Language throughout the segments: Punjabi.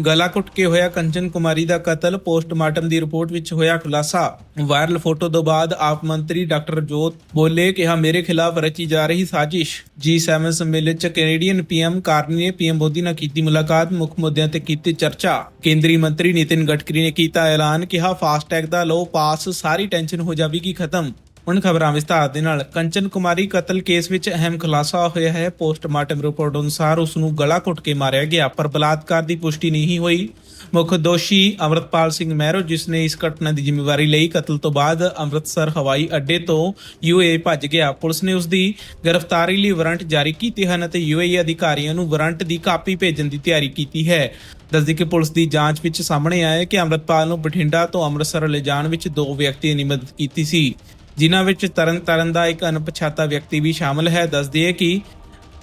ਗਲਾ ਘੁੱਟ ਕੇ ਹੋਇਆ ਕੰਚਨ ਕੁਮਾਰੀ ਦਾ ਕਤਲ, ਪੋਸਟਮਾਰਟਮ ਦੀ ਰਿਪੋਰਟ ਵਿੱਚ ਹੋਇਆ ਖੁਲਾਸਾ। ਵਾਇਰਲ ਫੋਟੋ ਤੋਂ ਬਾਅਦ ਆਪ ਮੰਤਰੀ ਡਾਕਟਰ ਜੋਤ ਬੋਲੇ ਕਿਹਾ, ਮੇਰੇ ਖਿਲਾਫ ਰਚੀ ਜਾ ਰਹੀ ਸਾਜ਼ਿਸ਼। G7 ਸੰਮੇਲਨ ਚ ਕੈਨੇਡੀਅਨ ਪੀਐਮ ਕਾਰਨੀ ਨੇ ਪੀਐਮ ਮੋਦੀ ਨਾਲ ਕੀਤੀ ਮੁਲਾਕਾਤ, ਮੁੱਖ ਮੁੱਦਿਆਂ ਤੇ ਕੀਤੀ ਚਰਚਾ। ਕੇਂਦਰੀ ਮੰਤਰੀ ਨਿਤਿਨ ਗਡਕਰੀ ਨੇ ਕੀਤਾ ਐਲਾਨ, ਕਿਹਾ, ਫਾਸਟੈਗ ਦਾ ਲੋ ਪਾਸ, ਸਾਰੀ ਟੈਨਸ਼ਨ ਹੋ ਜਾਵੇਗੀ, ਖਤਮ। ਹੁਣ ਖਬਰਾਂ ਵਿਸਤਾਰ ਦੇ ਨਾਲ ਕੰਚਨ ਕੁਮਾਰੀ ਕਤਲ ਕੇਸ ਵਿੱਚ ਅਹਿਮ ਖੁਲਾਸਾ ਹੋਇਆ ਹੈ। ਪੋਸਟਮਾਰਟਮ ਰਿਪੋਰਟ ਅਨੁਸਾਰ ਉਸ ਨੂੰ ਗਲਾ ਘੁੱਟ ਕੇ ਮਾਰਿਆ ਗਿਆ, ਪਰ ਬਲਾਤਕਾਰ ਦੀ ਪੁਸ਼ਟੀ ਨਹੀਂ ਹੋਈ। ਮੁੱਖ ਦੋਸ਼ੀ ਅਮਰਤਪਾਲ ਸਿੰਘ ਮਹਿਰੋ, ਜਿਸ ਨੇ ਇਸ ਘਟਨਾ ਦੀ ਜ਼ਿੰਮੇਵਾਰੀ ਲਈ ਕਤਲ ਤੋਂ ਬਾਅਦ ਅੰਮ੍ਰਿਤਸਰ ਹਵਾਈ ਅੱਡੇ ਤੋਂ ਯੂਏ ਭੱਜ ਗਿਆ। ਪੁਲਿਸ ਨੇ ਉਸ ਦੀ ਗ੍ਰਿਫਤਾਰੀ ਲਈ ਵਾਰੰਟ ਜਾਰੀ ਕੀਤੇ ਹਨ ਅਤੇ ਯੂਏਈ ਅਧਿਕਾਰੀਆਂ ਨੂੰ ਵਾਰੰਟ ਦੀ ਕਾਪੀ ਭੇਜਣ ਦੀ ਤਿਆਰੀ ਕੀਤੀ ਹੈ। ਦੱਸਦੀ ਕਿ ਪੁਲਿਸ ਦੀ ਜਾਂਚ ਵਿੱਚ ਸਾਹਮਣੇ ਆਇਆ ਕਿ ਅੰਮ੍ਰਿਤਪਾਲ ਨੂੰ ਬਠਿੰਡਾ ਤੋਂ ਅੰਮ੍ਰਿਤਸਰ ਲਿਜਾਣ ਵਿੱਚ ਦੋ ਵਿਅਕਤੀਆਂ ਨੇ ਮਦਦ ਕੀਤੀ ਸੀ। ਜਿਨ੍ਹਾਂ ਵਿੱਚ ਤਰਨ ਤਾਰਨ ਦਾ ਇੱਕ ਅਣਪਛਾਤਾ ਵਿਅਕਤੀ ਵੀ ਸ਼ਾਮਲ ਹੈ, ਦੱਸਦੀ ਹੈ ਕਿ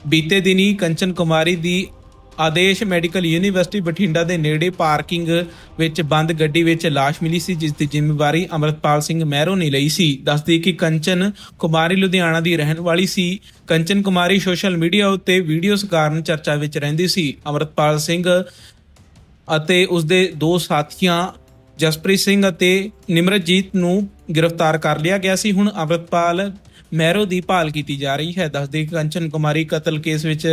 ਬੀਤੇ ਦਿਨੀ ਕੰਚਨ ਕੁਮਾਰੀ ਦੀ ਆਦੇਸ਼ ਮੈਡੀਕਲ ਯੂਨੀਵਰਸਿਟੀ ਬਠਿੰਡਾ ਦੇ ਨੇੜੇ ਪਾਰਕਿੰਗ ਵਿੱਚ ਬੰਦ ਗੱਡੀ ਵਿੱਚ ਲਾਸ਼ ਮਿਲੀ ਸੀ, ਜਿਸ ਦੀ ਜ਼ਿੰਮੇਵਾਰੀ ਅਮਰਤਪਾਲ ਸਿੰਘ ਮਹਿਰੋ ਨੇ ਲਈ ਸੀ। ਦੱਸਦੀ ਕਿ ਕੰਚਨ ਕੁਮਾਰੀ ਲੁਧਿਆਣਾ ਦੀ ਰਹਿਣ ਵਾਲੀ ਸੀ। Kanchan Kumari social media videos videos ਕਾਰਨ ਚਰਚਾ ਵਿੱਚ ਰਹਿੰਦੀ ਸੀ। ਅਮਰਤਪਾਲ ਸਿੰਘ ਅਤੇ ਉਸ ਦੇ ਦੋ ਸਾਥੀਆਂ ਜਸਪ੍ਰੀਤ ਸਿੰਘ ਅਤੇ ਨਿਮਰਜੀਤ ਨੂੰ ਗ੍ਰਿਫਤਾਰ ਕਰ ਲਿਆ ਗਿਆ ਸੀ। ਹੁਣ ਅਮਰਤਪਾਲ ਮਹਿਰੋ ਦੀ ਭਾਲ ਕੀਤੀ ਜਾ ਰਹੀ ਹੈ। ਦੱਸਦੇ ਕਿ ਕੰਚਨ ਕੁਮਾਰੀ ਕਤਲ ਕੇਸ ਵਿੱਚ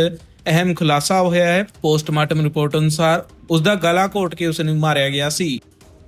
ਅਹਿਮ ਖੁਲਾਸਾ ਹੋਇਆ ਹੈ। ਪੋਸਟਮਾਰਟਮ ਰਿਪੋਰਟ ਅਨੁਸਾਰ ਉਸ ਦਾ ਗਲਾ ਘੋਟ ਕੇ ਉਸ ਨੂੰ ਮਾਰਿਆ ਗਿਆ ਸੀ।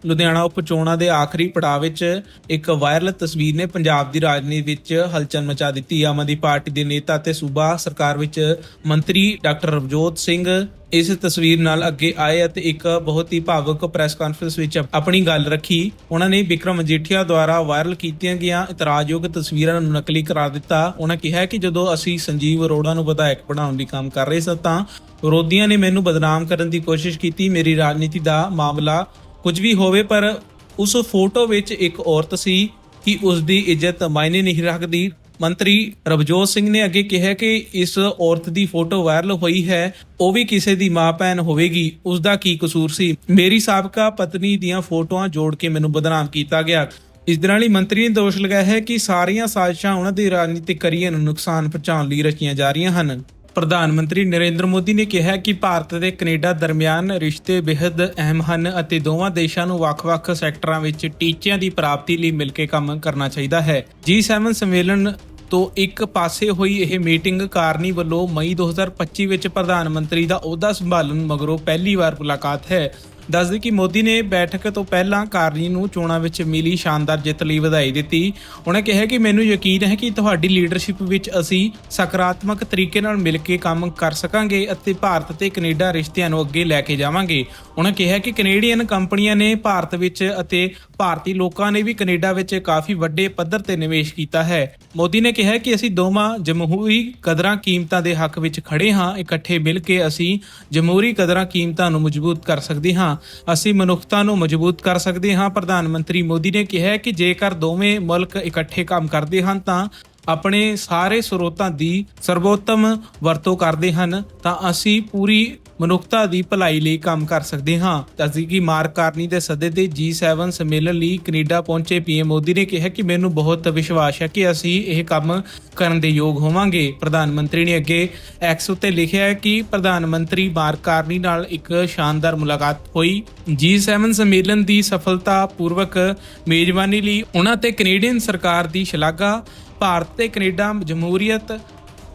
ਲੁਧਿਆਣਾ ਉਪ ਚੋਣਾਂ ਦੇ ਆਖਰੀ ਪੜਾਅ ਵਿੱਚ ਇੱਕ ਵਾਇਰਲ ਤਸਵੀਰ ਨੇ ਪੰਜਾਬ ਦੀ ਰਾਜਨੀਤੀ ਵਿੱਚ ਹਲਚਲ ਮਚਾ ਦਿੱਤੀ। ਆਮ ਆਦਮੀ ਪਾਰਟੀ ਦੇ ਨੇਤਾ ਤੇ ਸੂਬਾ ਸਰਕਾਰ ਵਿੱਚ ਮੰਤਰੀ ਡਾਕਟਰ ਰਵਜੋਤ ਸਿੰਘ ਇਸ ਤਸਵੀਰ ਨਾਲ ਅੱਗੇ ਆਏ ਅਤੇ ਇੱਕ ਬਹੁਤ ਹੀ ਭਾਵੁਕ ਪ੍ਰੈਸ ਕਾਨਫਰੰਸ ਵਿੱਚ ਆਪਣੀ ਗੱਲ ਰੱਖੀ। ਉਹਨਾਂ ਨੇ ਵਿਕਰਮ ਮਜੀਠੀਆ ਦੁਆਰਾ ਵਾਇਰਲ ਕੀਤੀਆਂ ਗਈਆਂ ਇਤਰਾਜ਼ਯੋਗ ਤਸਵੀਰਾਂ ਨੂੰ ਨਕਲੀ ਕਰਾ ਦਿੱਤਾ। ਉਹਨਾਂ ਕਿਹਾ ਕਿ ਜਦੋਂ ਅਸੀਂ ਸੰਜੀਵ ਅਰੋੜਾ ਨੂੰ ਵਿਧਾਇਕ ਬਣਾਉਣ ਦੀ ਕੰਮ ਕਰ ਰਹੇ ਸਾਂ ਤਾਂ ਵਿਰੋਧੀਆਂ ਨੇ ਮੈਨੂੰ ਬਦਨਾਮ ਕਰਨ ਦੀ ਕੋਸ਼ਿਸ਼ ਕੀਤੀ। ਮੇਰੀ ਰਾਜਨੀਤੀ ਦਾ ਮਾਮਲਾ ਕੁਝ ਵੀ ਹੋਵੇ, ਪਰ ਉਸ ਫੋਟੋ ਵਿੱਚ ਇੱਕ ਔਰਤ ਸੀ ਕਿ ਉਸ ਦੀ ਇੱਜ਼ਤ ਮਾਇਨੇ ਨਹੀਂ ਰੱਖਦੀ। ਮੰਤਰੀ ਰਵਜੋਤ ਸਿੰਘ ਨੇ ਅੱਗੇ ਕਿਹਾ ਕਿ ਇਸ ਔਰਤ ਦੀ ਫੋਟੋ ਵਾਇਰਲ ਹੋਈ ਹੈ, ਉਹ ਵੀ ਕਿਸੇ ਦੀ ਮਾਂ ਭੈਣ ਹੋਵੇਗੀ। ਉਸ ਦਾ ਕੀ ਕਸੂਰ ਸੀ? ਮੇਰੀ ਸਾਬਕਾ ਪਤਨੀ ਦੀਆਂ ਫੋਟੋਆਂ ਜੋੜ ਕੇ ਮੈਨੂੰ ਬਦਨਾਮ ਕੀਤਾ ਗਿਆ। ਇਸ ਦੇ ਨਾਲ ਹੀ ਮੰਤਰੀ ਨੇ ਦੋਸ਼ ਲਗਾਇਆ ਹੈ ਕਿ ਸਾਰੀਆਂ ਸਾਜ਼ਿਸ਼ਾਂ ਉਹਨਾਂ ਦੇ ਰਾਜਨੀਤਿਕ ਕਰੀਅਰ ਨੂੰ ਨੁਕਸਾਨ ਪਹੁੰਚਾਉਣ ਲਈ ਰਚੀਆਂ ਜਾ ਰਹੀਆਂ ਹਨ। ਪ੍ਰਧਾਨ ਮੰਤਰੀ ਨਰਿੰਦਰ ਮੋਦੀ ਨੇ ਕਿਹਾ ਕਿ ਭਾਰਤ ਤੇ ਕੈਨੇਡਾ ਦਰਮਿਆਨ ਰਿਸ਼ਤੇ ਬੇहद ਅਹਿਮ ਹਨ ਅਤੇ ਦੋਵਾਂ ਦੇਸ਼ਾਂ ਨੂੰ ਵੱਖ-ਵੱਖ ਸੈਕਟਰਾਂ ਵਿੱਚ ਟੀਚਿਆਂ ਦੀ ਪ੍ਰਾਪਤੀ ਲਈ ਮਿਲ ਕੇ ਕੰਮ ਕਰਨਾ ਚਾਹੀਦਾ ਹੈ। G7 ਸੰਮੇਲਨ ਤੋਂ ਇੱਕ ਪਾਸੇ ਹੋਈ ਇਹ ਮੀਟਿੰਗ ਕਾਰਨੀ ਵੱਲੋਂ ਮਈ 2025 ਵਿੱਚ ਪ੍ਰਧਾਨ ਮੰਤਰੀ ਦਾ ਅਹੁਦਾ ਸੰਭਾਲਣ ਮਗਰੋਂ ਪਹਿਲੀ ਵਾਰ ਮੁਲਾਕਾਤ ਹੈ। ਦੱਸਦੇ ਕਿ ਮੋਦੀ ਨੇ ਬੈਠਕ ਤੋਂ ਪਹਿਲਾਂ ਕਾਰਨੀ ਨੂੰ ਚੋਣਾਂ ਵਿੱਚ ਮਿਲੀ ਸ਼ਾਨਦਾਰ ਜਿੱਤ ਲਈ ਵਧਾਈ ਦਿੱਤੀ। ਉਹਨਾਂ ਕਿਹਾ ਕਿ ਮੈਨੂੰ ਯਕੀਨ ਹੈ ਕਿ ਤੁਹਾਡੀ ਲੀਡਰਸ਼ਿਪ ਵਿੱਚ ਅਸੀਂ ਸਕਾਰਾਤਮਕ ਤਰੀਕੇ ਨਾਲ ਮਿਲ ਕੇ ਕੰਮ ਕਰ ਸਕਾਂਗੇ ਅਤੇ ਭਾਰਤ ਤੇ ਕੈਨੇਡਾ ਰਿਸ਼ਤਿਆਂ ਨੂੰ ਅੱਗੇ ਲੈ ਕੇ ਜਾਵਾਂਗੇ। ਉਹਨਾਂ ਕਿਹਾ ਕਿ ਕੈਨੇਡੀਅਨ ਕੰਪਨੀਆਂ ਨੇ ਭਾਰਤ ਵਿੱਚ ਅਤੇ ਭਾਰਤੀ ਲੋਕਾਂ ਨੇ ਵੀ ਕੈਨੇਡਾ ਵਿੱਚ ਕਾਫੀ ਵੱਡੇ ਪੱਧਰ ਤੇ ਨਿਵੇਸ਼ ਕੀਤਾ ਹੈ। ਮੋਦੀ ਨੇ ਕਿਹਾ ਕਿ ਅਸੀਂ ਦੋਵਾਂ ਜਮਹੂਰੀ ਕਦਰਾਂ ਕੀਮਤਾਂ ਦੇ ਹੱਕ ਵਿੱਚ ਖੜੇ ਹਾਂ। ਇਕੱਠੇ ਮਿਲ ਕੇ ਅਸੀਂ ਜਮਹੂਰੀ ਕਦਰਾਂ ਕੀਮਤਾਂ ਨੂੰ ਮਜ਼ਬੂਤ ਕਰ ਸਕਦੇ ਹਾਂ। ਅਸੀਂ ਮਨੁੱਖਤਾ ਨੂੰ ਮਜ਼ਬੂਤ ਕਰ ਸਕਦੇ ਹਾਂ। ਪ੍ਰਧਾਨ ਮੰਤਰੀ ਮੋਦੀ ਨੇ ਕਿਹਾ ਕਿ ਜੇਕਰ ਦੋਵੇਂ ਮੁਲਕ ਇਕੱਠੇ ਕੰਮ ਕਰਦੇ ਹਨ ਤਾਂ ਆਪਣੇ ਸਾਰੇ ਸਰੋਤਾਂ ਦੀ ਸਰਵੋਤਮ ਵਰਤੋਂ ਕਰਦੇ ਹਨ, ਤਾਂ ਅਸੀਂ ਪੂਰੀ ਮਨੁੱਖਤਾ ਦੀ ਭਲਾਈ ਲਈ ਕੰਮ ਕਰ ਸਕਦੇ ਹਾਂ। ਅਸੀਂ ਕਿ ਮਾਰਕ ਕਾਰਨੀ ਦੇ ਸੱਦੇ ਤੇ G7 ਸੰਮੇਲਨ ਲਈ ਕੈਨੇਡਾ ਪਹੁੰਚੇ ਪੀਐਮ ਮੋਦੀ ਨੇ ਕਿਹਾ ਕਿ ਮੈਨੂੰ ਬਹੁਤ ਵਿਸ਼ਵਾਸ ਹੈ ਕਿ ਅਸੀਂ ਇਹ ਕੰਮ ਕਰਨ ਦੇ ਯੋਗ ਹੋਵਾਂਗੇ। ਪ੍ਰਧਾਨ ਮੰਤਰੀ ਨੇ ਅੱਗੇ ਐਕਸ ਉੱਤੇ ਲਿਖਿਆ ਹੈ ਕਿ ਪ੍ਰਧਾਨ ਮੰਤਰੀ ਮਾਰਕ ਕਾਰਨੀ ਨਾਲ ਇੱਕ ਸ਼ਾਨਦਾਰ ਮੁਲਾਕਾਤ ਹੋਈ। G7 ਸੰਮੇਲਨ ਦੀ ਸਫਲਤਾ ਪੂਰਵਕ ਮੇਜ਼ਬਾਨੀ ਲਈ ਉਹਨਾਂ ਤੇ ਕੈਨੇਡੀਅਨ ਸਰਕਾਰ ਦੀ ਸ਼ਲਾਘਾ ਭਾਰਤ ਤੇ ਕੈਨੇਡਾ ਜਮਹੂਰੀਅਤ,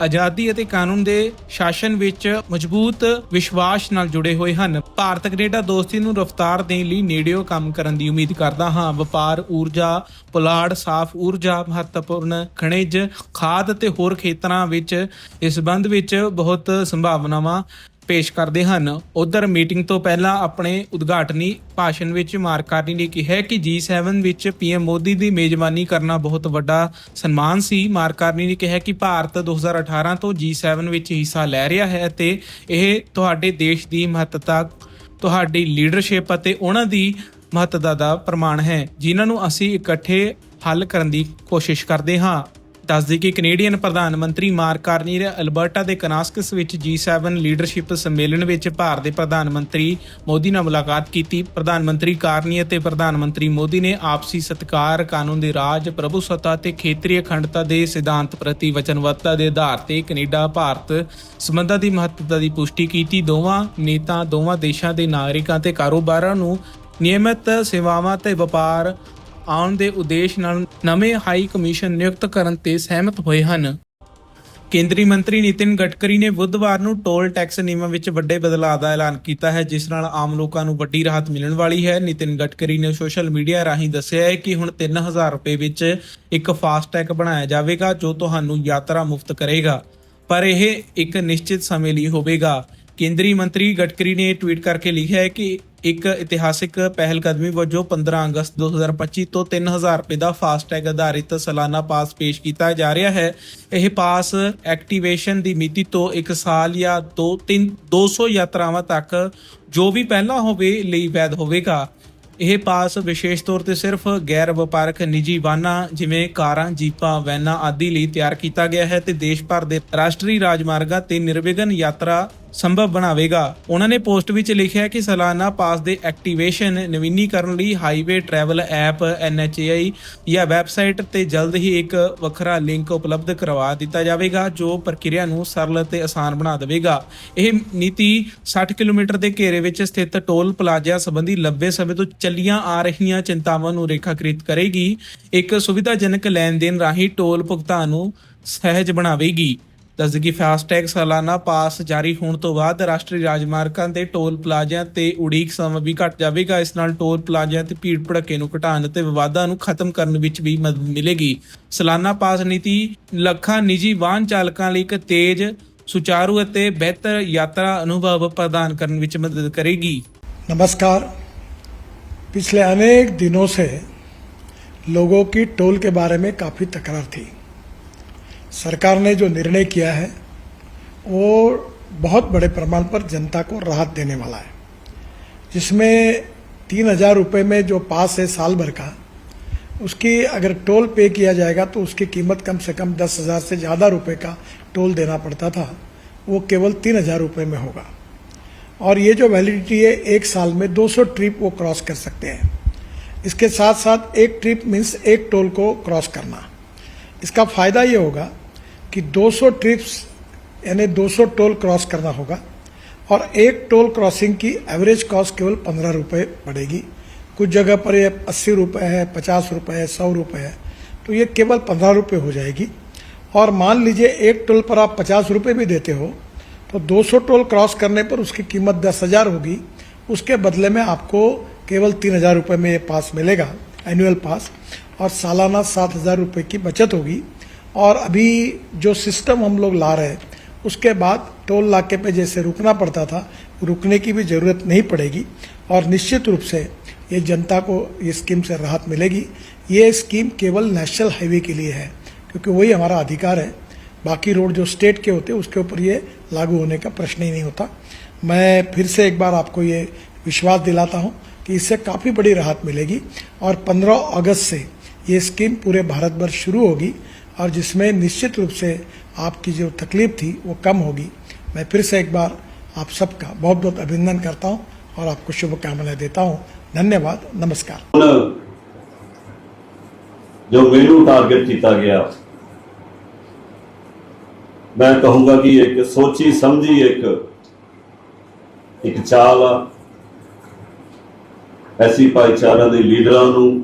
ਆਜ਼ਾਦੀ ਅਤੇ ਕਾਨੂੰਨ ਦੇ ਸ਼ਾਸਨ ਵਿੱਚ ਮਜ਼ਬੂਤ ਵਿਸ਼ਵਾਸ ਨਾਲ ਜੁੜੇ ਹੋਏ ਹਨ। ਭਾਰਤ ਕੈਨੇਡਾ ਦੋਸਤੀ ਨੂੰ ਰਫ਼ਤਾਰ ਦੇਣ ਲਈ ਨੇੜਿਓ ਕੰਮ ਕਰਨ ਦੀ ਉਮੀਦ ਕਰਦਾ ਹਾਂ। ਵਪਾਰ, ਊਰਜਾ, ਪੁਲਾੜ, ਸਾਫ਼ ਊਰਜਾ, ਮਹੱਤਵਪੂਰਨ ਖਣਿਜ, ਖਾਦ ਅਤੇ ਹੋਰ ਖੇਤਰਾਂ ਵਿੱਚ ਇਸ ਸੰਬੰਧ ਵਿੱਚ ਬਹੁਤ ਸੰਭਾਵਨਾਵਾਂ ਪੇਸ਼ ਕਰਦੇ ਹਨ। ਉਧਰ ਮੀਟਿੰਗ ਤੋਂ ਪਹਿਲਾਂ ਆਪਣੇ ਉਦਘਾਟਨੀ ਭਾਸ਼ਣ ਵਿੱਚ ਮਾਰਕਾਰਨੀ ਨੇ ਕਿਹਾ ਕਿ G7 ਵਿੱਚ ਪੀਐਮ ਮੋਦੀ ਦੀ ਮੇਜ਼ਬਾਨੀ ਕਰਨਾ ਬਹੁਤ ਵੱਡਾ ਸਨਮਾਨ ਸੀ। ਮਾਰਕਾਰਨੀ ਨੇ ਕਿਹਾ ਕਿ ਭਾਰਤ 2018 ਤੋਂ G7 ਵਿੱਚ ਹਿੱਸਾ ਲੈ ਰਿਹਾ ਹੈ ਅਤੇ ਇਹ ਤੁਹਾਡੇ ਦੇਸ਼ ਦੀ ਮਹੱਤਤਾ, ਤੁਹਾਡੀ ਲੀਡਰਸ਼ਿਪ ਅਤੇ ਉਹਨਾਂ ਦੀ ਮਹੱਤਤਾ ਦਾ ਪ੍ਰਮਾਣ ਹੈ, ਜਿਨ੍ਹਾਂ ਨੂੰ ਅਸੀਂ ਇਕੱਠੇ ਹੱਲ ਕਰਨ ਦੀ ਕੋਸ਼ਿਸ਼ ਕਰਦੇ ਹਾਂ। ਦੱਸਦੀ ਕਿ ਕੈਨੇਡੀਅਨ ਪ੍ਰਧਾਨ ਮੰਤਰੀ ਮਾਰਕ ਕਾਰਨੀ ਨੇ ਅਲਬਰਟਾ ਦੇ ਕਨਾਸਕਸ ਵਿੱਚ G7 ਲੀਡਰਸ਼ਿਪ ਸੰਮੇਲਨ ਵਿੱਚ ਭਾਰਤ ਦੇ ਪ੍ਰਧਾਨ ਮੰਤਰੀ ਮੋਦੀ ਨਾਲ ਮੁਲਾਕਾਤ ਕੀਤੀ। ਪ੍ਰਧਾਨ ਮੰਤਰੀ ਕਾਰਨੀ ਅਤੇ ਪ੍ਰਧਾਨ ਮੰਤਰੀ ਮੋਦੀ ਨੇ ਆਪਸੀ ਸਤਿਕਾਰ, ਕਾਨੂੰਨ ਦੇ ਰਾਜ ਪ੍ਰਭੂਸੱਤਾ ਤੇ ਖੇਤਰੀ ਅਖੰਡਤਾ ਦੇ ਸਿਧਾਂਤ ਪ੍ਰਤੀ ਵਚਨਬੱਧਤਾ ਦੇ ਆਧਾਰ ਤੇ ਕੈਨੇਡਾ, ਭਾਰਤ ਸੰਬੰਧਾਂ ਦੀ ਮਹੱਤਤਾ ਦੀ ਪੁਸ਼ਟੀ ਕੀਤੀ। ਦੋਵਾਂ ਨੇਤਾ, ਦੋਵਾਂ ਦੇਸ਼ਾਂ ਦੇ ਨਾਗਰਿਕਾਂ ਤੇ ਕਾਰੋਬਾਰਾਂ ਨੂੰ ਨਿਯਮਤ ਸੇਵਾਵਾਂ ਤੇ ਵਪਾਰ ਆਉਣ ਦੇ ਉਦੇਸ਼ ਨਾਲ ਨਵੇਂ ਹਾਈ ਕਮਿਸ਼ਨ ਨਿਯੁਕਤ ਕਰਨ ਤੇ ਸਹਿਮਤ ਹੋਏ ਹਨ। ਕੇਂਦਰੀ ਮੰਤਰੀ ਨਿਤਿਨ ਗਡਕਰੀ ਨੇ ਬੁੱਧਵਾਰ ਨੂੰ ਟੋਲ ਟੈਕਸ ਨਿਯਮਾਂ ਵਿੱਚ ਵੱਡੇ ਬਦਲਾਅ ਦਾ ਐਲਾਨ ਕੀਤਾ ਹੈ, ਜਿਸ ਨਾਲ ਆਮ ਲੋਕਾਂ ਨੂੰ ਵੱਡੀ ਰਾਹਤ ਮਿਲਣ ਵਾਲੀ ਹੈ। ਨਿਤਿਨ ਗਡਕਰੀ ਨੇ ਸੋਸ਼ਲ ਮੀਡੀਆ ਰਾਹੀਂ ਦੱਸਿਆ ਹੈ ਕਿ ਹੁਣ 3000 ਰੁਪਏ ਵਿੱਚ ਇੱਕ ਫਾਸਟੈਗ ਬਣਾਇਆ ਜਾਵੇਗਾ, ਜੋ ਤੁਹਾਨੂੰ ਯਾਤਰਾ ਮੁਫਤ ਕਰੇਗਾ। ਪਰ ਇਹ ਇੱਕ ਨਿਸ਼ਚਿਤ ਸਮੇਂ ਲਈ ਹੋਵੇਗਾ। ਕੇਂਦਰੀ ਮੰਤਰੀ ਗਡਕਰੀ ਨੇ ਟਵੀਟ ਕਰਕੇ ਲਿਖਿਆ ਹੈ ਕਿ ਇੱਕ ਇਤਿਹਾਸਿਕ ਪਹਿਲ ਕਦਮੀ ਵਜੋਂ 15 ਅਗਸਤ 2025 ਤੋਂ 3000 ਰੁਪਏ ਦਾ ਫਾਸਟੈਗ ਆਧਾਰਿਤ ਸਾਲਾਨਾ ਪਾਸ ਪੇਸ਼ ਕੀਤਾ ਜਾ ਰਿਹਾ ਹੈ। ਇਹ ਪਾਸ ਐਕਟੀਵੇਸ਼ਨ ਦੀ ਮਿਤੀ ਤੋਂ 1 ਸਾਲ ਜਾਂ 2 3 200 ਯਾਤਰਾਵਾਂ ਤੱਕ ਜੋ ਵੀ ਪਹਿਲਾਂ ਹੋਵੇ ਲਈ ਵੈਧ ਹੋਵੇਗਾ। ਇਹ ਪਾਸ ਵਿਸ਼ੇਸ਼ ਤੌਰ ਤੇ ਸਿਰਫ ਗੈਰ ਵਪਾਰਕ ਨਿੱਜੀ ਵਾਹਨਾਂ ਜਿਵੇਂ ਕਾਰਾਂ, ਜੀਪਾਂ, ਵੈਨਾਂ ਆਦਿ ਲਈ ਤਿਆਰ ਕੀਤਾ ਗਿਆ ਹੈ ਤੇ ਦੇਸ਼ ਭਰ ਦੇ ਰਾਸ਼ਟਰੀ ਰਾਜਮਾਰਗਾਂ ਤੇ ਨਿਰਵਿਘਨ ਯਾਤਰਾ ਸੰਭਵ ਬਣਾਵੇਗਾ। ਉਹਨਾਂ ਨੇ ਪੋਸਟ ਵਿੱਚ ਲਿਖਿਆ ਕਿ ਸਾਲਾਨਾ ਪਾਸ ਦੇ ਐਕਟੀਵੇਸ਼ਨ ਨਵੀਨੀਕਰਨ ਲਈ ਹਾਈਵੇ ਟਰੈਵਲ ਐਪ NHAI ਜਾਂ ਵੈਬਸਾਈਟ ਤੇ ਜਲਦ ਹੀ ਇੱਕ ਵੱਖਰਾ ਲਿੰਕ ਉਪਲਬਧ ਕਰਵਾ ਦਿੱਤਾ ਜਾਵੇਗਾ, ਜੋ ਪ੍ਰਕਿਰਿਆ ਨੂੰ ਸਰਲ ਤੇ ਆਸਾਨ ਬਣਾ ਦੇਵੇਗਾ। ਇਹ ਨੀਤੀ 60 ਕਿਲੋਮੀਟਰ ਦੇ ਘੇਰੇ ਵਿੱਚ ਸਥਿਤ ਟੋਲ ਪਲਾਜ਼ਾ ਸੰਬੰਧੀ ਲੰਬੇ ਸਮੇਂ ਤੋਂ ਚੱਲੀਆਂ ਆ ਰਹੀਆਂ ਚਿੰਤਾਵਾਂ ਨੂੰ ਰੇਖਾਕ੍ਰਿਤ ਕਰੇਗੀ। ਇੱਕ ਸੁਵਿਧਾਜਨਕ ਲੈਣ ਦੇਣ ਰਾਹੀਂ ਟੋਲ ਭੁਗਤਾਨ ਨੂੰ ਸਹਿਜ ਬਣਾਵੇਗੀ। ਦੱਸਦੇ ਕਿ ਫਾਸਟੈਗ ਸਾਲਾਨਾ ਪਾਸ ਜਾਰੀ ਹੋਣ ਤੋਂ ਬਾਅਦ ਰਾਸ਼ਟਰੀ ਰਾਜਮਾਰਗਾਂ ਤੇ ਟੋਲ ਪਲਾਜ਼ਿਆਂ ਤੇ ਉਡੀਕ ਸਮਾਂ ਵੀ ਘਟ ਜਾਵੇਗਾ ਇਸ ਨਾਲ ਟੋਲ ਪਲਾਜ਼ਿਆਂ ਤੇ ਭੀੜ ਭੜੱਕੇ ਨੂੰ ਘਟਾਉਣ ਅਤੇ ਵਿਵਾਦਾਂ ਨੂੰ ਖਤਮ ਕਰਨ ਵਿੱਚ ਵੀ ਮਦਦ ਮਿਲੇਗੀ ਸਾਲਾਨਾ ਪਾਸ ਨੀਤੀ ਲੱਖਾਂ ਨਿੱਜੀ ਵਾਹਨ ਚਾਲਕਾਂ ਲਈ ਇੱਕ ਤੇਜ਼ ਸੁਚਾਰੂ ਅਤੇ ਬਿਹਤਰ ਯਾਤਰਾ ਅਨੁਭਵ ਪ੍ਰਦਾਨ ਕਰਨ ਵਿੱਚ ਮਦਦ ਕਰੇਗੀ नमस्कार पिछले अनेक दिनों से लोगों की टोल के बारे में काफ़ी तकरार थी सरकार ने जो निर्णय किया है, वो बहुत बड़े प्रमाण पर जनता को राहत देने वाला है। जिसमें तीन हज़ार रुपये में जो पास है साल भर का, उसकी अगर टोल पे किया जाएगा तो उसकी कीमत कम से कम दस हज़ार से ज़्यादा रुपए का टोल देना पड़ता था, वो केवल तीन हज़ार रुपये में होगा। और ये जो वैलिडिटी है, एक साल में 200 ट्रिप वो क्रॉस कर सकते हैं। इसके साथ साथ एक ट्रिप मीन्स एक टोल को क्रॉस करना। इसका फ़ायदा ये होगा कि 200 ट्रिप्स, यानी 200 टोल क्रॉस करना होगा और एक टोल क्रॉसिंग की एवरेज कॉस्ट केवल पंद्रह रुपये पड़ेगी। कुछ जगह पर ये अस्सी रुपये है, पचास रुपये है, सौ रुपये है तो ये केवल पंद्रह रुपये हो जाएगी। और मान लीजिए एक टोल पर आप पचास रुपये भी देते हो तो 200 टोल क्रॉस करने पर उसकी कीमत दस हज़ार होगी। उसके बदले में आपको केवल तीन हज़ार रुपये में ये पास मिलेगा, एनुअल पास। और सालाना सात हज़ार रुपये की बचत होगी। और अभी जो सिस्टम हम लोग ला रहे हैं, उसके बाद टोल नाके पे जैसे रुकना पड़ता था, रुकने की भी ज़रूरत नहीं पड़ेगी। और निश्चित रूप से ये जनता को ये स्कीम से राहत मिलेगी। ये स्कीम केवल नेशनल हाईवे के लिए है, क्योंकि वही हमारा अधिकार है। बाकी रोड जो स्टेट के होते हैं, उसके ऊपर ये लागू होने का प्रश्न ही नहीं होता। मैं फिर से एक बार आपको ये विश्वास दिलाता हूँ कि इससे काफ़ी बड़ी राहत मिलेगी। और 15 अगस्त से ये स्कीम पूरे भारत भर शुरू होगी और जिसमें निश्चित रूप से आपकी जो तकलीफ थी वो कम होगी मैं फिर से एक बार आप सबका बहुत बहुत अभिनंदन करता हूँ और आपको शुभकामनाएं देता हूँ धन्यवाद नमस्कार ਹੁਣ ਜੋ ਮੈਨੂੰ ਟਾਰਗੇਟ ਕੀਤਾ ਗਿਆ ਮੈਂ ਕਹੂੰਗਾ ਕਿ ਇੱਕ ਸੋਚੀ ਸਮਝੀ ਇੱਕ ਇੱਕ ਚਾਲ ਆ ਐਸੀ ਭਾਈਚਾਰਾ ਦੇ ਲੀਡਰਾਂ ਨੂੰ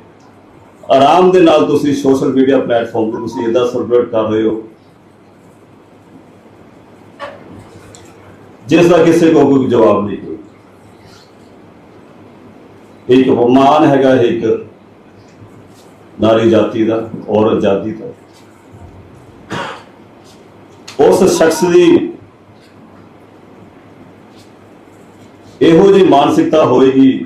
ਆਰਾਮ ਦੇ ਨਾਲ ਤੁਸੀਂ ਸੋਸ਼ਲ ਮੀਡੀਆ ਪਲੇਟਫਾਰਮ ਤੇ ਤੁਸੀਂ ਇਹਦਾ ਸਰਵੇਟ ਕਰ ਰਹੇ ਹੋ। ਜਿਸ ਦਾ ਕਿਸੇ ਕੋ ਕੋਈ ਜਵਾਬ ਨਹੀਂ ਕੋਈ। ਇੱਕ ਅਪਮਾਨ ਹੈਗਾ ਇੱਕ ਨਾਰੀ ਜਾਤੀ ਦਾ, ਔਰਤ ਜਾਤੀ ਦਾ। ਉਸ ਸ਼ਖਸ ਦੀ ਇਹੋ ਜਿਹੀ ਮਾਨਸਿਕਤਾ ਹੋਏਗੀ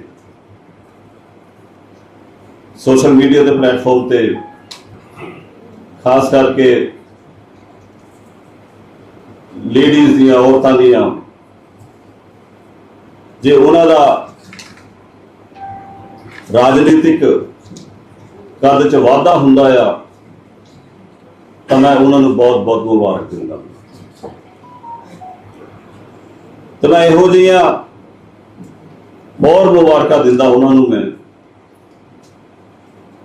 ਸੋਸ਼ਲ ਮੀਡੀਆ ਦੇ ਪਲੇਟਫਾਰਮ ਤੇ ਖਾਸ ਕਰਕੇ ਲੇਡੀਜ਼ ਦੀਆਂ ਔਰਤਾਂ ਦੀਆਂ, ਜੇ ਉਹਨਾਂ ਦਾ ਰਾਜਨੀਤਿਕ ਕਦ ਚ ਵਾਧਾ ਹੁੰਦਾ ਆ, ਤਾਂ ਮੈਂ ਉਹਨਾਂ ਨੂੰ ਬਹੁਤ ਬਹੁਤ ਮੁਬਾਰਕ ਦਿੰਦਾ। ਤੇ ਮੈਂ ਇਹੋ ਜਿਹੀਆਂ ਬਹੁਤ ਮੁਬਾਰਕਾਂ ਦਿੰਦਾ ਉਹਨਾਂ ਨੂੰ ਮੈਂ।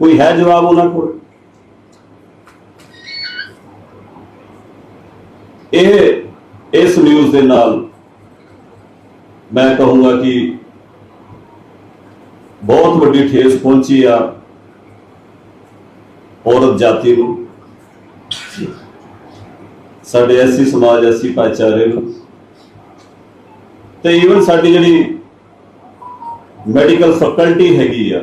ਕੋਈ ਹੈ ਜਵਾਬ ਉਹਨਾਂ ਕੋਲ? ਇਹ, ਇਸ ਨਿਊਜ਼ ਦੇ ਨਾਲ ਮੈਂ ਕਹੂੰਗਾ ਕਿ ਬਹੁਤ ਵੱਡੀ ਠੇਸ ਪਹੁੰਚੀ ਆ ਔਰਤ ਜਾਤੀ ਨੂੰ। ਸਾਡੇ ਐਸੀ ਸਮਾਜ ਐਸੀ ਭਾਈਚਾਰੇ ਨੂੰ। ਤੇ ਈਵਨ ਸਾਡੀ ਜਿਹੜੀ ਮੈਡੀਕਲ ਫੈਕਲਟੀ ਹੈਗੀ ਆ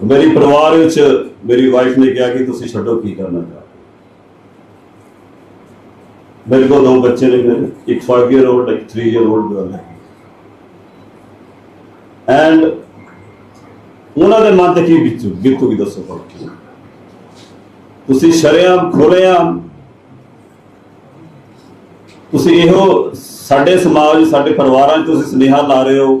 ਮੇਰੀ ਪਰਿਵਾਰ ਵਿੱਚ ਮੇਰੀ ਵਾਈਫ ਨੇ ਕਿਹਾ ਕਿ ਤੁਸੀਂ ਛੱਡੋ, ਕੀ ਕਰਨਾ ਚਾਹਦੇ ਮੇਰੇ ਕੋਲ ਦੋ ਬੱਚੇ ਨੇ ਮੇਰੇ, ਇੱਕ 5 ਇਅਰ 올ਡ ਇੱਕ 3 ਇਅਰ 올ਡ ਗਰਲ ਹੈ ਐਂਡ ਉਹਨਾਂ ਦੇ ਮਨ ਤੇ ਕੀ ਬੀਤੂ ਵੀ ਦੱਸੋ ਪਰ ਤੁਸੀਂ ਸ਼ਰੇਆਮ ਖੋਲੇਆਮ ਤੁਸੀਂ ਇਹੋ ਸਾਡੇ ਸਮਾਜ, ਸਾਡੇ ਪਰਿਵਾਰਾਂ 'ਚ ਤੁਸੀਂ ਸੁਨੇਹਾ ਲਾ ਰਹੇ ਹੋ।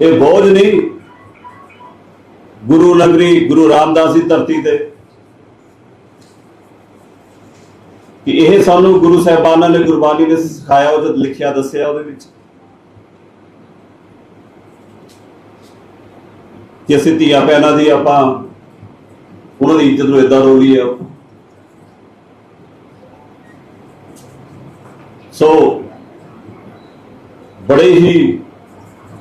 ਇਹ ਬੋਝ ਨਹੀਂ। ਗੁਰੂ ਨਗਰੀ ਗੁਰੂ ਰਾਮਦਾਸ ਦੀ ਧਰਤੀ ਤੇ। ਕਿ ਇਹ ਸਾਨੂੰ ਗੁਰੂ ਸਾਹਿਬਾਨਾਂ ਨੇ ਗੁਰਬਾਣੀ ਨੇ ਸਿਖਾਇਆ, ਉਹ ਲਿਖਿਆ, ਦੱਸਿਆ ਉਹਦੇ ਵਿੱਚ। ਕਿ ਅਸੀਂ ਧੀਆਂ ਭੈਣਾਂ ਦੀ ਆਪਾਂ, ਉਹਨਾਂ ਦੀ ਇੱਜ਼ਤ ਨੂੰ ਇਦਾਂ ਰੋਲੀ ਆ ਸੋ ਬੜੇ ਹੀ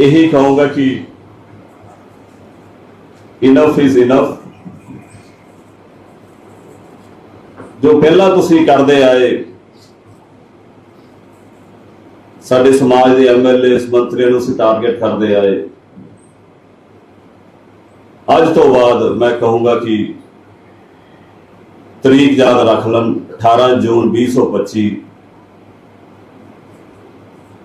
ਇਹੀ ਕਹੂੰਗਾ ਕਿ ਇਨਫ ਇਜ਼ ਇਨਫ ਜੋ ਪਹਿਲਾਂ ਤੁਸੀਂ ਕਰਦੇ ਆਏ, ਸਾਡੇ ਸਮਾਜ ਦੇ ਐਮਐਲਏ ਮੰਤਰੀਆਂ ਨੂੰ ਅਸੀਂ ਟਾਰਗੇਟ ਕਰਦੇ ਆਏ। ਅੱਜ ਤੋਂ ਬਾਅਦ ਮੈਂ ਕਹੂੰਗਾ ਕਿ ਤਰੀਕ ਯਾਦ ਰੱਖ ਲੈਣ 18 ਜੂਨ 2025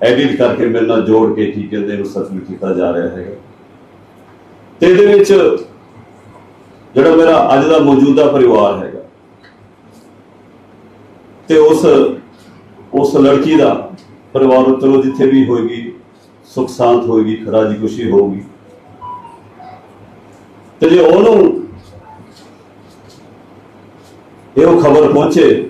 ਐਡਿਟ ਕਰਕੇ ਮੇਰੇ ਨਾਲ ਜੋੜ ਕੇ ਕੀ ਕਹਿੰਦੇ ਨੂੰ ਸਰਕਲ ਕੀਤਾ ਜਾ ਰਿਹਾ ਹੈਗਾ। ਤੇ ਇਹਦੇ ਵਿੱਚ ਜਿਹੜਾ ਮੇਰਾ ਅੱਜ ਦਾ ਮੌਜੂਦਾ ਪਰਿਵਾਰ ਹੈਗਾ, ਤੇ ਉਸ ਉਸ ਲੜਕੀ ਦਾ ਪਰਿਵਾਰ ਨੂੰ ਚਲੋ ਜਿੱਥੇ ਵੀ ਹੋਏਗੀ, ਸੁਖ ਸ਼ਾਂਤ ਹੋਏਗੀ ਖਰਾਜੀ ਖੁਸ਼ੀ ਹੋਊਗੀ। ਤੇ ਜੇ ਉਹਨੂੰ ਇਹ ਉਹ ਖਬਰ ਪਹੁੰਚੇ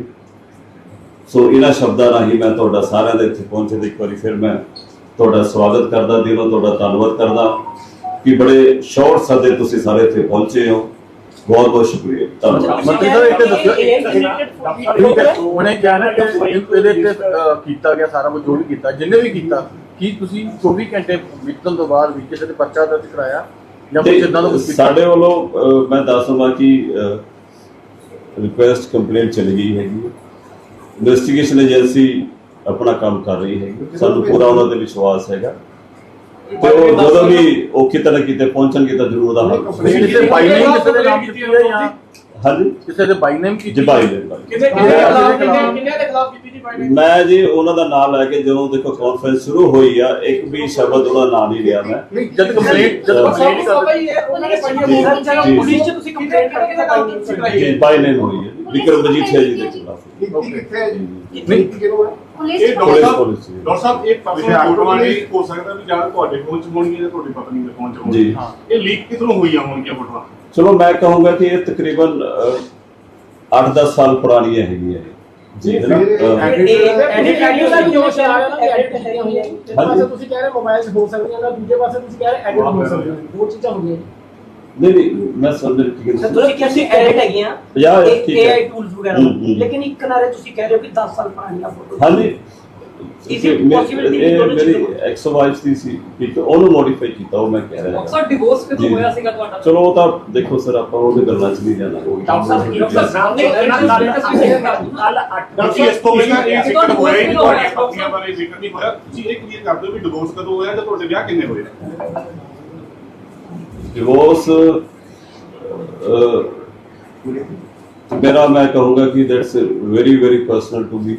ਸੋ ਇਹਨਾਂ ਸ਼ਬਦਾਂ ਰਾਹੀਂ ਮੈਂ ਤੁਹਾਡਾ ਸਾਰਿਆਂ ਦੇ ਇੱਥੇ ਪਹੁੰਚੇ ਦੇ ਇੱਕ ਵਾਰੀ ਫਿਰ ਮੈਂ ਤੁਹਾਡਾ ਸਵਾਗਤ ਕਰਦਾ ਦਿਲੋਂ ਤੁਹਾਡਾ ਧੰਨਵਾਦ ਕਰਦਾ ਕਿ ਬੜੇ ਸ਼ਾਰਟ ਸਦੇ ਤੁਸੀਂ ਸਾਰੇ ਇੱਥੇ ਪਹੁੰਚੇ ਹੋ। ਬਹੁਤ ਬਹੁਤ ਸ਼ੁਕਰੀਆ। ਧੰਨਵਾਦ। ਮੰਤਰੀ ਸਾਹਿਬ ਇੱਕ ਦੱਸਿਓ ਠੀਕ ਹੈ ਉਹਨੇ ਕਿਹਾ ਨਾ ਕਿ ਇਹਦੇ ਤੇ ਕੀਤਾ ਗਿਆ ਸਾਰਾ ਕੁਝ ਜੋ ਵੀ ਕੀਤਾ ਜਿੰਨੇ ਵੀ ਕੀਤਾ ਕੀ ਤੁਸੀਂ 24 ਘੰਟੇ ਬੀਤਣ ਤੋਂ ਬਾਅਦ ਵੀ ਕਿਸੇ ਤੇ ਪਰਚਾ ਦਰਜ ਕਰਾਇਆ? ਜਾਂ ਕੁਝ ਇਦਾਂ ਦਾ ਤੇ ਕੁਝ ਸਾਡੇ ਵੱਲੋਂ ਮੈਂ ਦੱਸ ਦਵਾਂ ਕਿ ਰਿਕੁਐਸਟ ਕੰਪਲੇਂਟ ਚਲੀ ਗਈ ਹੈਗੀ ਇਨਵੈਸਟੀਗੇਸ਼ਨ ਏਜੰਸੀ ਆਪਣਾ ਕੰਮ ਕਰ ਰਹੀ ਹੈਗੀ ਸਾਨੂੰ ਪੂਰਾ ਉਹਨਾਂ ਤੇ ਵਿਸ਼ਵਾਸ ਹੈਗਾ ਤੇ ਉਹ ਜਦੋਂ ਵੀ ਉਹ ਕਿਤੇ ਨਾ ਕਿਤੇ ਪਹੁੰਚਣਗੇ ਤਾਂ ਜ਼ਰੂਰ ਉਹਦਾ ਹੱਲ ਕਿਸੇ ਦੇ ਨਾਮ ਕੀਤੀ ਹੈ ਜਾਂ ਹਾਂਜੀ। ਕਿਸੇ ਦੇ ਬਾਈ ਨੇਮ ਕੀਤੀ ਜਬਾਈ ਦੇ ਬਾਈ। ਕਿੰਨੇ ਕਿੰਨੇ ਦੇ ਖਿਲਾਫ ਕਿੰਨੇ ਕਿੰਨੇ ਦੇ ਖਿਲਾਫ ਕੀਤੀ ਜੀ ਬਾਈ ਮੈਂ ਜੀ ਉਹਨਾਂ ਦਾ ਨਾਮ ਲੈ ਕੇ ਜਦੋਂ ਦੇਖੋ ਕਾਨਫਰੰਸ ਸ਼ੁਰੂ ਹੋਈ ਆ ਇੱਕ ਵੀ ਸ਼ਬਦ ਉਹਦਾ ਨਾਮ ਨਹੀਂ ਲਿਆ ਮੈਂ। ਨਹੀਂ ਜਦ ਕੰਪਲੇਂਟ ਜਦ ਕੰਪਲੇਂਟ ਹੀ ਕਰਦੇ ਉਹਨਾਂ ਨੇ ਪਾਈਆਂ ਜੀ, ਮੋਹਰ ਚਲੋ ਜੀ। ਪੁਲਿਸ ਚ ਤੁਸੀਂ ਕੰਪਲੇਂਟ ਕਰਕੇ ਤਾਂ ਗੱਲ ਨਹੀਂ ਜੀ ਕਰਾਈ ਬਾਈ ਨੇ ਹੋਈ ਹੈ ਵਿਕਰਮ ਮਜੀਠੀਆ ਜੀ ਦੇ ਖਿਲਾਫ। ਹੈ ਨਹੀਂ। ਹੈ? ਪੁਲਿਸ ਇਹ ਪੁਲਿਸ ਡਾਕਟਰ ਪੁਲਿਸ ਜੀ। ਡਾਕਟਰ ਸਾਹਿਬ ਇਹ ਪਰਸਨਲ ਫੋਟੋਆਂ ਨੇ ਹੋ ਸਕਦਾ ਵੀ ਜਾਂ ਤੁਹਾਡੇ ਫੋਨ ਚ ਹੋਣਗੀਆਂ ਜਾਂ ਤੁਹਾਡੀ ਪਤਨੀ ਦੇ ਫੋਨ ਚ ਜੀ। ਹੋਣਗੀਆਂ ਇਹ ਲੀਕ ਕਿਧਰੋਂ ਹੋਈਆਂ ਹੋਣਗੀਆਂ ਫੋਟੋਆਂ? ਚਲੋ ਮੈਂ ਕਹੂੰਗਾ ਕਿ ਇਹ ਤਕਰੀਬਨ 8-10 ਸਾਲ। ਜੀ ਹੈ ਰਿਹਾ ਪਾਸੇ ਹਾਂਜੀ। ਤੁਸੀਂ ਕਹਿ ਰਹੇ ਮੋਬਾਈਲ ਹੋ ਸਕਦੀਆਂ ਨੇ ਦੂਜੇ ਪਾਸੇ ਤੁਸੀਂ ਕਹਿ ਰਹੇ ਐਡਿਟ ਹੋ ਦੋ ਚੀਜ਼ਾਂ ਨਹੀਂ ਨਹੀਂ ਮੈਂ ਸਮਝ ਠੀਕ ਹੈ ਤੁਸੀਂ ਕਹਿੰਦੇ ਐਡਿਟ ਹੈਗੀਆਂ ਪੰਜਾਹ ਹਜ਼ਾਰ, ਠੀਕ ਹੈ। AI ਟੂਲਸ ਵਗੈਰਾ। ਲੇਕਿਨ ਇੱਕ ਕਿਨਾਰੇ ਤੁਸੀਂ ਕਹਿ ਰਹੇ ਹੋ ਕਿ 10 ਸਾਲ ਪੁਰਾਣੀਆਂ ਫੋਟੋ ਹਾਂਜੀ। Is it ਮੇਰੀ- possibility ਕਿ ਇਹ ਦੋਨੋਂ ਮੇਰੀ ਚੀਜ਼ਾਂ- ਐਕਸ ਵਾਈਫ ਦੀ ਸੀ ਠੀਕ ਹੈ, ਉਹਨੂੰ ਮੋਡੀਫਾਈ ਕੀਤਾ ਉਹ ਮੈਂ ਕਹਿ ਰਿਹਾ। ਅਕਸਰ ਡਿਵੋਰਸ ਕਦੋਂ ਜੀ। ਹੋਇਆ ਸੀਗਾ ਤੁਹਾਡਾ? ਚਲੋ ਉਹ ਤਾਂ ਦੇਖੋ ਸਰ ਆਪਾਂ ਉਹਦੇ ਗੱਲਾਂ 'ਚ ਨਹੀਂ ਜਾਣਾ। ਡਾਕਟਰ ਸਾਹਿਬ ਡਾਕਟਰ ਸਾਹਿਬ ਨੇ ਤੁਸੀਂ ਇਸ ਤੋਂ ਪਹਿਲਾਂ ਇਹ ਜ਼ਿਕਰ ਹੋਇਆ ਹੀ ਨਹੀਂ divorce ਤੁਹਾਡੀਆਂ ਕਦੋਂ ਪਤਨੀਆਂ ਬਾਰੇ ਜ਼ਿਕਰ ਨਹੀਂ ਹੋਇਆ? ਤੁਸੀਂ ਇਹ ਕਲੀਅਰ ਕਰ ਦਿਓ ਵੀ ਡਿਵੋਰਸ ਕਦੋਂ ਹੋਇਆ ਜਾਂ ਤੁਹਾਡੇ ਵਿਆਹ ਕਿੰਨੇ ਹੋਏ? ਡਿਵੋਰਸ ਮੇਰਾ ਮੈਂ ਕਹੂੰਗਾ ਕਿ that's very very personal to me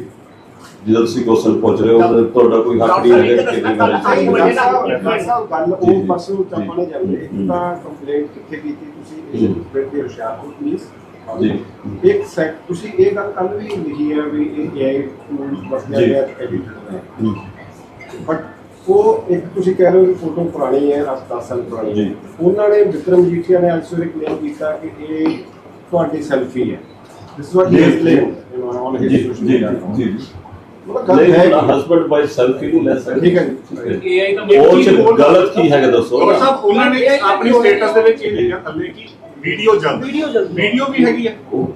ਜਦੋਂ ਤੁਸੀਂ ਕੁਐਸਚਨ ਪੁੱਛ ਰਹੇ ਹੋ ਤੁਹਾਡਾ ਕੋਈ ਹੱਕ ਨਹੀਂ ਹੈਗਾ ਕਿ ਇਹਦੇ ਬਾਰੇ ਹੈ ਸਾਹਿਬ ਗੱਲ ਉਹ ਜੀ, ਪਰਸੋਂ ਜੀ, ਆਪਾਂ ਨੇ। ਜਾਂਦੇ ਹੂੰ। ਤਾਂ ਕੰਪਲੇਂਟ ਕਿੱਥੇ ਕੀਤੀ ਤੁਸੀਂ। ਇਹ ਬੇਟੇ ਹੁਸ਼ਿਆਰਪੁਰ ਪੁਲਿਸ। ਜੀ। ਇੱਕ ਸੈਕ ਤੁਸੀਂ ਇਹ ਗੱਲ ਕੱਲ ਵੀ ਲਿਖੀ ਹੈ ਵੀ ਇਹ ਏਆਈ ਟੂਲਸ ਵਰਤਿਆ। ਗਿਆ ਐਡੀਟਰ ਹੈ। ਬਟ ਉਹ ਇੱਕ ਤੁਸੀਂ ਕਹਿ ਰਹੇ ਹੋ ਫੋਟੋ ਪੁਰਾਣੀ ਹੈ 10 ਸਾਲ ਪੁਰਾਣੀ ਜੀ। ਹੈ ਉਹਨਾਂ ਨੇ ਵਿਕਰਮ ਜੀਠੀਆ ਨੇ ਅੱਜ ਸਵੇਰੇ ਕਲੇਮ ਕੀਤਾ ਕਿ ਇਹ ਤੁਹਾਡੀ ਸੈਲਫੀ ਹੈ। ਦਿਸ ਵਾਟ ਹੀ ਜੀ। ਕਲੇਮ ਔਨ ਹਿਸ ਜੀ ਸੋਸ਼ਲ ਜੀ। ਮੀਡੀਆ ਹਸਬੰਡ ਵਾਈਫ ਸੈਲਫੀ ਨਹੀਂ ਲੈ ਸਕਦੇ। ਠੀਕ ਹੈ ਜੀ। ਠੀਕ ਹੈ। AI ਤਾਂ ਉਹ ਚ ਗਲਤ ਕੀ ਹੈਗਾ ਦੱਸੋ। ਡਾਕਟਰ ਸਾਹਿਬ ਉਹਨਾਂ ਨੇ ਆਪਣੀ ਸਟੇਟਸ ਦੇ ਵਿੱਚ ਇਹ ਲਿਖਿਆ ਥੱਲੇ ਕਿ ਵੀਡੀਓ ਜਲਦ ਵੀਡੀਓ ਜਲਦੀ ਵੀਡੀਓ ਵੀ ਹੈਗੀ ਹੈ ਉਹ-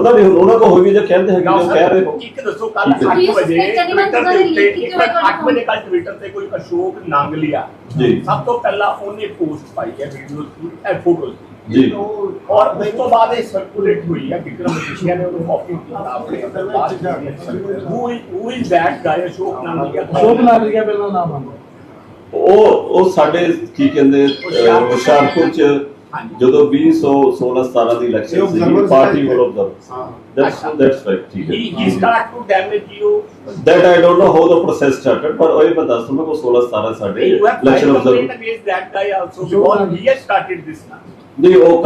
ਪਤਾ ਨਹੀਂ ਉਹਨਾਂ ਕੋ ਹੋਈ ਵੀ ਜੇ ਕਹਿੰਦੇ ਹੈਗੇ ਜੋ ਕਹਿ ਰਹੇ। ਹੋ ਇੱਕ ਦੱਸੋ ਕੱਲ ਠੀਕ ਹੈ। 8 ਵਜੇ ਟਵਿੱਟਰ ਦੇ ਉੱਤੇ link ਇੱਕ ਕਿਉਂ ਤੁਹਾਡੇ 8 ਵਜੇ ਕੱਲ ਟਵਿੱਟਰ ਤੇ ਕੋਈ ਅਸ਼ੋਕ ਨੰਗ ਲਿਆ। ਜੀ। ਸਭ ਤੋਂ ਪਹਿਲਾਂ ਉਹਨੇ ਪੋਸਟ ਪਾਈ ਹੈ ਵੀਡੀਓਜ਼ ਦੀ ਇਹ ਫੋਟੋਜ਼ ਦੀ। ਜੀ। ਔਰ ਉਸ ਤੋਂ ਬਾਅਦ ਇਹ ਸਰਕੂਲੇਟ ਹੋਈ ਹੈ ਵਿਕਰਮ ਮਜੀਠੀਆ ਨੇ ਉਹਨੂੰ ਕਾਪੀ ਕੀਤਾ ਆਪਣੇ ਹੂ ਹੂ। ਇਜ਼ ਦੈਟ ਗਾਇ ਅਸ਼ੋਕ ਨੰਗ ਲਿਆ। ਸ਼ੋਕ ਨਾਲ ਲਿਆ ਪਹਿਲਾਂ ਨਾਮ ਆਉਂਦਾ। ਉਹ ਉਹ ਸਾਡੇ ਕੀ ਕਹਿੰਦੇ ਹੁਸ਼ਿਆਰਪੁਰ ਚ ਜਦੋਂ 2016 17 ਦੀ ਇਲੈਕਸ਼ਨ ਸੀ ਪਾਰਟੀ ਹੈ। ਵੱਲੋਂ observe ਹਾਂ ਦੈਟਸ ਦੈਟਸ ਰਾਈਟ ਠੀਕ ਹੀ ਹੀ ਹੈ start to damage you that I don't know how the process started but ਉਹ ਇਹ ਮੈਂ ਦੱਸ ਦੂੰਗਾ ਉਹ 16 17 ਸਾਡੇ election that guy also because he has started this now ਨਹੀਂ ਉਹ